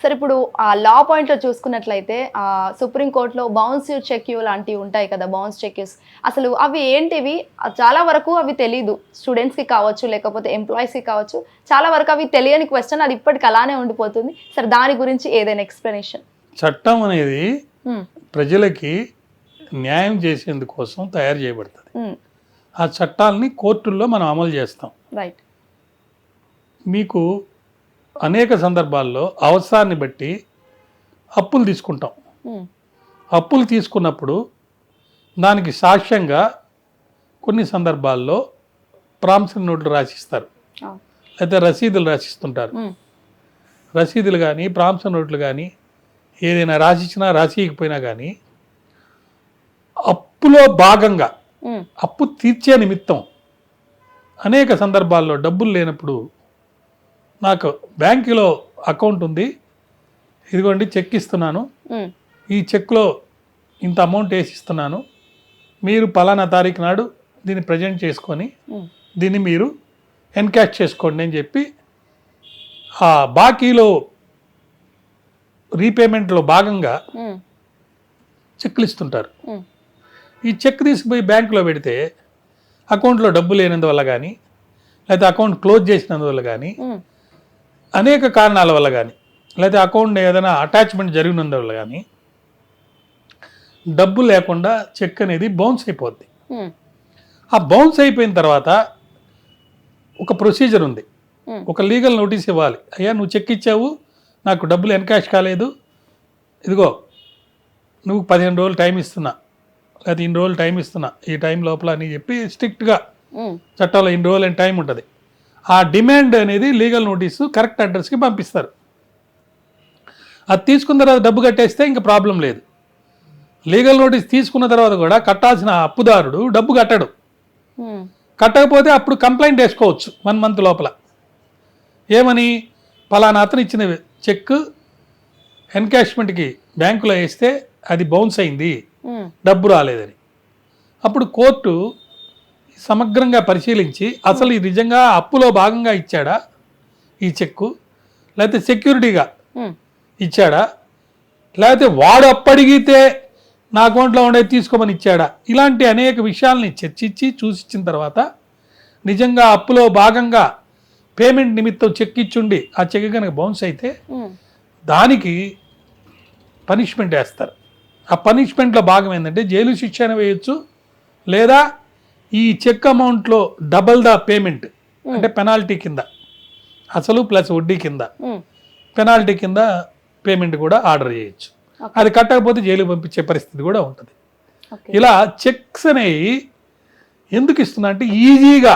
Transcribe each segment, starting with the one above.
Sir ఇప్పుడు ఆ లా పాయింట్లో చూసుకున్నట్లయితే ఆ సుప్రీంకోర్టులో బౌన్స్ చెక్యూ లాంటివి ఉంటాయి కదా బౌన్స్ చెక్యూస్ అసలు అవి ఏంటివి? చాలా వరకు అవి తెలియదు స్టూడెంట్స్కి కావచ్చు లేకపోతే ఎంప్లాయీస్కి కావచ్చు చాలా వరకు అవి తెలియని క్వశ్చన్ అది ఇప్పటికి అలానే ఉండిపోతుంది. సార్ దాని గురించి ఏదైనా ఎక్స్ప్లెనేషన్ చట్టం అనేది ప్రజలకి న్యాయం చేసేందుకోసం తయారు చేయబడుతుంది. ఆ చట్టాలని కోర్టుల్లో మనం అమలు చేస్తాం. రైట్ మీకు అనేక సందర్భాల్లో అవసరాన్ని బట్టి అప్పులు తీసుకుంటాం. అప్పులు తీసుకున్నప్పుడు దానికి సాక్ష్యంగా కొన్ని సందర్భాల్లో ప్రామిసరీ నోట్లు రాసిస్తారు. లేకపోతే రసీదులు రాసిస్తుంటారు. రసీదులు కానీ ప్రామిసరీ నోట్లు కానీ ఏదైనా రాసిచ్చినా రాసియకపోయినా కానీ అప్పులో భాగంగా అప్పు తీర్చే నిమిత్తం అనేక సందర్భాల్లో డబ్బులు లేనప్పుడు నాకు బ్యాంకులో అకౌంట్ ఉంది. ఇదిగోండి చెక్ ఇస్తున్నాను. ఈ చెక్లో ఇంత అమౌంట్ వేసి ఇస్తున్నాను. మీరు పలానా తారీఖు నాడు దీన్ని ప్రజెంట్ చేసుకొని దీన్ని మీరు ఎన్కాష్ చేసుకోండి అని చెప్పి ఆ బాకీలో రీపేమెంట్లో భాగంగా చెక్లు ఇస్తుంటారు. ఈ చెక్ తీసుకుపోయి బ్యాంకులో పెడితే అకౌంట్లో డబ్బు లేనందువల్ల కానీ లేకపోతే అకౌంట్ క్లోజ్ చేసినందువల్ల కానీ అనేక కారణాల వల్ల కానీ లేకపోతే అకౌంట్ ఏదైనా అటాచ్మెంట్ జరిగినందువల్ల కానీ డబ్బు లేకుండా చెక్ అనేది బౌన్స్ అయిపోద్ది. ఆ బౌన్స్ అయిపోయిన తర్వాత ఒక ప్రొసీజర్ ఉంది. ఒక లీగల్ నోటీస్ ఇవ్వాలి. అయ్యా నువ్వు చెక్ ఇచ్చావు నాకు డబ్బులు ఎన్కాష్ కాలేదు. ఇదిగో నువ్వు పదిహేను రోజులు టైం ఇస్తున్నా లేకపోతే ఇన్ని రోజులు టైం ఇస్తున్నా ఈ టైం లోపల అని చెప్పి స్ట్రిక్ట్గా చట్టంలో ఇన్ని రోజులు అని టైం ఉంటుంది? ఆ డిమాండ్ అనేది లీగల్ నోటీసు కరెక్ట్ అడ్రస్కి పంపిస్తారు. అది తీసుకున్న తర్వాత డబ్బు కట్టేస్తే ఇంకా ప్రాబ్లం లేదు. లీగల్ నోటీస్ తీసుకున్న తర్వాత కూడా కట్టాల్సిన అప్పుదారుడు డబ్బు కట్టడు. కట్టకపోతే అప్పుడు కంప్లైంట్ వేసుకోవచ్చు వన్ మంత్ లోపల. ఏమని? పలానా అతను ఇచ్చిన చెక్ ఎన్కాష్మెంట్కి బ్యాంకులో వేస్తే అది బౌన్స్ అయింది. డబ్బు రాలేదని. అప్పుడు కోర్టు సమగ్రంగా పరిశీలించి అసలు ఇది నిజంగా అప్పులో భాగంగా ఇచ్చాడా ఈ చెక్కు? లేకపోతే సెక్యూరిటీగా ఇచ్చాడా? లేకపోతే వాడు అప్పడిగితే నా అకౌంట్లో ఉండేది తీసుకోమని ఇచ్చాడా? ఇలాంటి అనేక విషయాల్ని చర్చించి చూసిచ్చిన తర్వాత నిజంగా అప్పులో భాగంగా పేమెంట్ నిమిత్తం చెక్ ఇచ్చుండి ఆ చెక్ కనుక బౌన్స్ అయితే దానికి పనిష్మెంట్ వేస్తారు. ఆ పనిష్మెంట్లో భాగం ఏంటంటే జైలు శిక్ష వేయొచ్చు లేదా ఈ చెక్ అమౌంట్లో డబల్ ద పేమెంట్ అంటే పెనాల్టీ కింద అసలు ప్లస్ వడ్డీ కింద పెనాల్టీ కింద పేమెంట్ కూడా ఆర్డర్ చేయొచ్చు. అది కట్టకపోతే జైలు పంపించే పరిస్థితి కూడా ఉంటుంది. ఇలా చెక్స్ అనేవి ఎందుకు ఇస్తున్నా అంటే ఈజీగా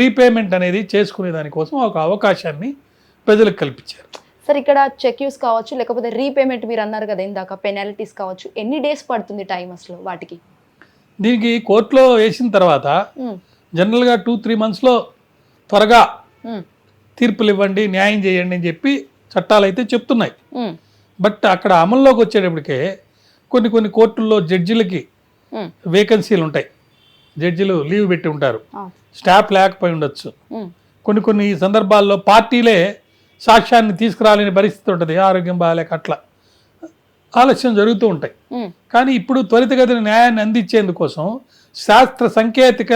రీపేమెంట్ అనేది చేసుకునే దానికోసం ఒక అవకాశాన్ని ప్రజలకు కల్పించారు. సార్ ఇక్కడ చెక్యూస్ కావచ్చు లేకపోతే రీపేమెంట్ మీరు అన్నారు కదా ఇందాక పెనాల్టీస్ కావచ్చు ఎన్ని డేస్ పడుతుంది టైం అసలు వాటికి? దీనికి కోర్టులో వేసిన తర్వాత జనరల్గా టూ త్రీ మంత్స్లో త్వరగా తీర్పులు ఇవ్వండి న్యాయం చేయండి అని చెప్పి చట్టాలు అయితే చెప్తున్నాయి. బట్ అక్కడ అమల్లోకి వచ్చేటప్పటికే కొన్ని కొన్ని కోర్టుల్లో జడ్జిలకి వేకెన్సీలు ఉంటాయి. జడ్జిలు లీవ్ పెట్టి ఉంటారు. స్టాఫ్ లేకపోయి ఉండొచ్చు. కొన్ని కొన్ని సందర్భాల్లో పార్టీలే సాక్ష్యాన్ని తీసుకురాలేని పరిస్థితి ఉంటుంది. ఆరోగ్యం బాగాలేక అట్లా. ఆలస్యం జరుగుతూ ఉంటాయి. కానీ ఇప్పుడు త్వరితగతిన న్యాయాన్ని అందించేందుకోసం శాస్త్ర సాంకేతిక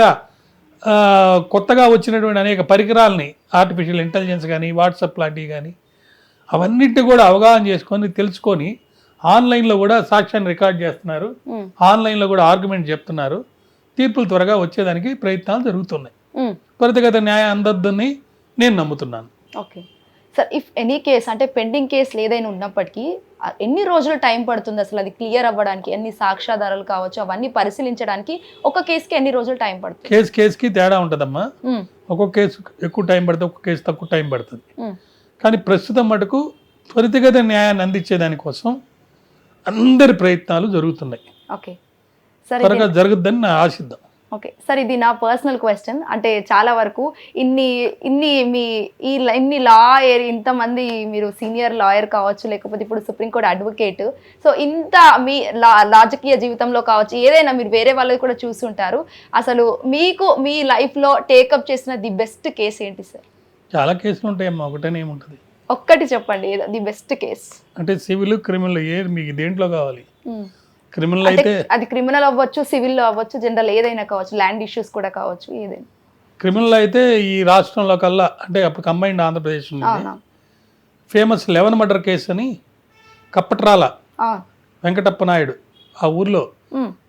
కొత్తగా వచ్చినటువంటి అనేక పరికరాలని ఆర్టిఫిషియల్ ఇంటెలిజెన్స్ కానీ వాట్సాప్ లాంటివి కానీ అవన్నింటి కూడా అవగాహన చేసుకొని తెలుసుకొని ఆన్లైన్లో కూడా సాక్ష్యాన్ని రికార్డ్ చేస్తున్నారు. ఆన్లైన్లో కూడా ఆర్గ్యుమెంట్ చెప్తున్నారు. తీర్పులు త్వరగా వచ్చేదానికి ప్రయత్నాలు జరుగుతున్నాయి. త్వరితగత న్యాయం అందొద్దని నేను నమ్ముతున్నాను. Okay. Sir if any case అంటే పెండింగ్ కేసులు ఏదైనా ఉన్నప్పటికీ ఎన్ని రోజులు టైం పడుతుంది అసలు అది క్లియర్ అవ్వడానికి? ఎన్ని సాక్ష్యాధారాలు కావచ్చు? అవన్నీ పరిశీలించడానికి ఒక కేసుకి ఎన్ని రోజులు టైం పడుతుంది? కేసు కేసుకి తేడా ఉంటుందమ్మా. ఉమ్, ఒక్కొక్క కేసు ఎక్కువ టైం పడుతుంది ఒక్కొక్క కేసు తక్కువ టైం పడుతుంది. ఉమ్, కానీ ప్రస్తుతం మటుకు త్వరితగత న్యాయాన్ని అందించేదానికోసం అందరి ప్రయత్నాలు జరుగుతున్నాయి. ఓకే త్వరగా జరుగుద్దని నా ఆశిద్దాం. ఓకే. సార్ ఇది నా పర్సనల్ క్వశ్చన్ అంటే చాలా వరకు ఇన్ని ఇన్ని మీ ఈ ఇన్ని లాయర్ ఇంతమంది మీరు సీనియర్ లాయర్ కావచ్చు లేకపోతే ఇప్పుడు సుప్రీంకోర్టు అడ్వకేట్. సో ఇంత మీ లా రాజకీయ జీవితంలో కావచ్చు ఏదైనా మీరు వేరే వాళ్ళది కూడా చూసుంటారు. అసలు మీకు మీ లైఫ్లో టేకప్ చేసిన ది బెస్ట్ కేసు ఏంటి సార్? చాలా కేసులు ఉంటాయమ్మా ఒకటనే ఏముంటుంది? ఒక్కటి చెప్పండి. The best case. అంటే సివిల్ క్రిమినల్ ఏ మీకు దేంట్లో కావాలి? క్రిమినల్ అయితే అది క్రిమినల్ అవ్వచ్చు సివిల్ అవ్వచ్చు జనరల్ ఏదైనా కావచ్చు ల్యాండ్ ఇష్యూస్ కూడా కావచ్చు ఏదైనా. క్రిమినల్ అయితే ఈ రాష్ట్రంలో కల్లా అంటే అప్పుడు combined Andhra Pradesh famous eleven murder case అని కప్పట్రాల వెంకటప్ప నాయుడు ఆ ఊర్లో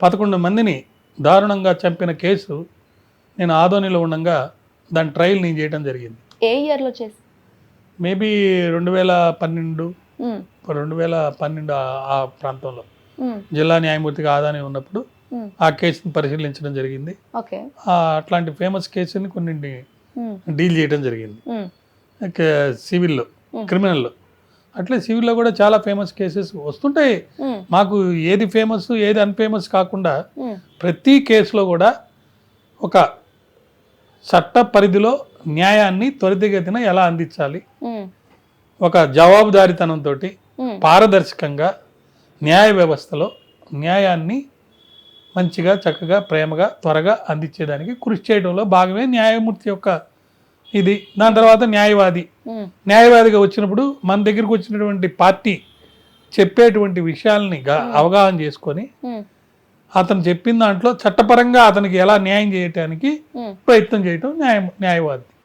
పదకొండు మందిని దారుణంగా చంపిన కేసు నేను ఆదోనిలో ఉండగా దాని ట్రయల్ నేను చేయడం జరిగింది. ఏ ఇయర్లో చేసి? మేబీ రెండు వేల పన్నెండు రెండు వేల పన్నెండు ఆ- ప్రాంతంలో. జిల్లా న్యాయమూర్తిగా ఆదాని ఉన్నప్పుడు ఉమ్, ఆ కేసుని పరిశీలించడం జరిగింది. అట్లాంటి ఫేమస్ కేసుని కొన్ని ఉమ్, డీల్ చేయడం జరిగింది. సివిల్లో Hmm. క్రిమినల్లో. అట్లే సివిల్లో కూడా చాలా ఫేమస్ కేసెస్ వస్తుంటాయి. మాకు ఏది ఫేమస్ ఏది అన్ఫేమస్ కాకుండా ప్రతి కేసులో కూడా ఒక చట్ట పరిధిలో న్యాయాన్ని త్వరితగతిన ఎలా అందించాలి? ఒక జవాబుదారితనంతో పారదర్శకంగా న్యాయ వ్యవస్థలో న్యాయాన్ని మంచిగా చక్కగా ప్రేమగా త్వరగా అందించేదానికి కృషి చేయడంలో భాగమే న్యాయమూర్తి యొక్క ఇది. దాని తర్వాత న్యాయవాది. న్యాయవాదిగా వచ్చినప్పుడు మన దగ్గరికి వచ్చినటువంటి పార్టీ చెప్పేటువంటి విషయాల్ని అవగాహన చేసుకొని అతను చెప్పిన దాంట్లో చట్టపరంగా అతనికి ఎలా న్యాయం చేయటానికి. ప్రయత్నం చేయటం న్యాయ న్యాయవాది.